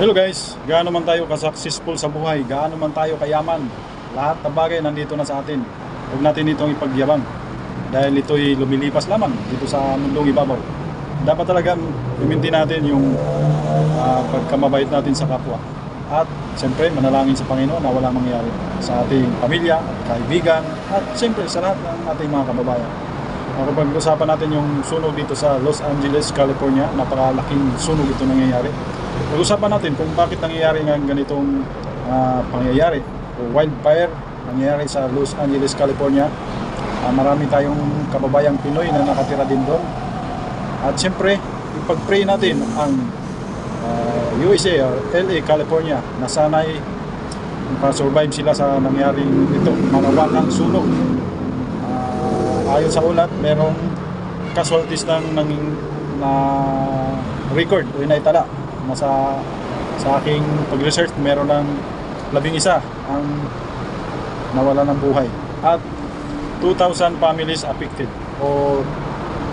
Hello guys, gaano man tayo ka-successful sa buhay, gaano man tayo kayaman, lahat ng bagay nandito na sa atin. Huwag natin itong ipagyabang dahil ito'y lumilipas lamang dito sa mundong ibabaw. Dapat talagang i-maintain natin yung ah, pagkamabait natin sa kapwa. At siyempre, manalangin sa Panginoon na walang mangyari sa ating pamilya, kaibigan, at siyempre sa lahat ng ating mga kababayan. Uh, kapag usapan natin yung sunog dito sa Los Angeles, California, napakalaking sunog ito nangyayari. Pag-usapan natin kung bakit nangyayari nga ganitong ah, pangyayari o wildfire nangyayari sa Los Angeles, California. Ah, marami tayong kababayang Pinoy na nakatira din doon. At siyempre, ipag-pray natin ang ah, USA or LA, California na sana'y pa-survive sila sa nangyaring ito, malawakang sunog. Ah, ayon sa ulat, merong casualties ng nanging na record o inaitala na sa sa aking pag-research meron ng labing isa ang nawala ng buhay at 2,000 families affected o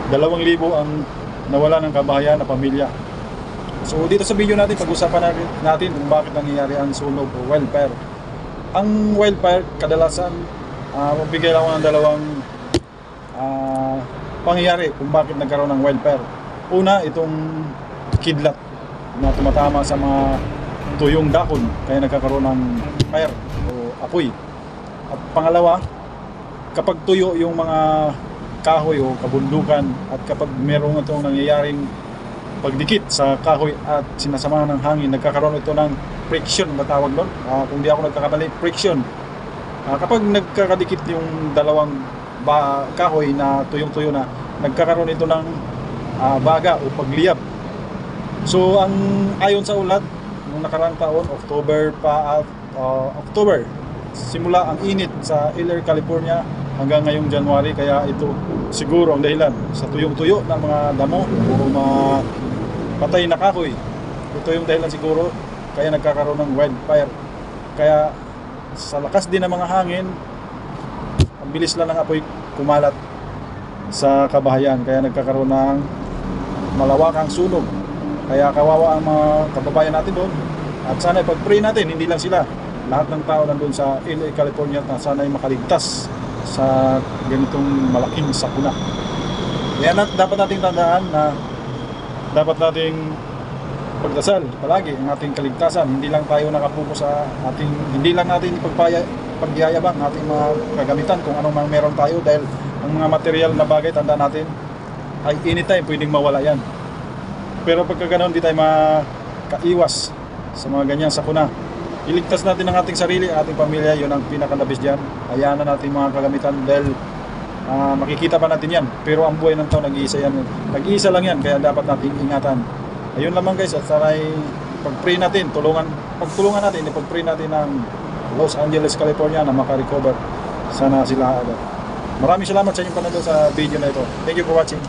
2,000 ang nawala ng kabahayan na pamilya So dito sa video natin pag-usapan natin, kung bakit nangyayari ang sunog o wildfire. Ang wildfire kadalasan uh, magbigay lang ako ng dalawang ah, pangyayari kung bakit nagkaroon ng wildfire. Una, itong kidlat na tumatama sa mga tuyong dahon kaya nagkakaroon ng fire o apoy. At pangalawa, kapag tuyo yung mga kahoy o kabundukan at kapag merong itong nangyayaring pagdikit sa kahoy at sinasamahan ng hangin, nagkakaroon ito ng friction na tawag doon. Ah, kung di ako nagkakamali, friction. Ah, kapag nagkakadikit yung dalawang ba kahoy na tuyong-tuyo na, nagkakaroon ito ng ah, baga o pagliyab. So, ang ayon sa ulat, nung nakaraang taon, October pa at ah, October, simula ang init sa LA, California hanggang ngayong January kaya ito siguro ang dahilan sa tuyong-tuyo ng mga damo o mga patay na kahoy. Ito yung dahilan siguro kaya nagkakaroon ng wildfire. Kaya sa lakas din ng mga hangin, ang bilis lang ng apoy kumalat sa kabahayan kaya nagkakaroon ng malawakang sunog. Kaya kawawa ang mga kababayan natin doon. At sana ipag-pray natin, hindi lang sila. Lahat ng tao nandun sa LA, California na sana ay makaligtas sa ganitong malaking sakuna. Kaya na, dapat nating tandaan na dapat nating pagdasal palagi ang ating kaligtasan. Hindi lang tayo nakapuko sa ating, hindi lang natin ipagpaya, pagyayabang ating mga kagamitan kung anong mga meron tayo dahil ang mga material na bagay, tandaan natin, ay anytime pwedeng mawala yan. Pero pagka ganoon, di tayo makaiwas sa mga ganyan sakuna. Iligtas natin ang ating sarili, ating pamilya, yun ang pinakalabis dyan. Hayaan na natin mga kagamitan dahil ah, makikita pa natin yan. Pero ang buhay ng tao, nag-iisa yan. Nag-iisa lang yan, kaya dapat natin ingatan. Ayun lamang guys, at sana'y pag-pray natin, tulungan, pagtulungan natin, ipag-pray natin ng Los Angeles, California na makarecover. Sana sila agad. Maraming salamat sa inyong panonood sa video na ito. Thank you for watching.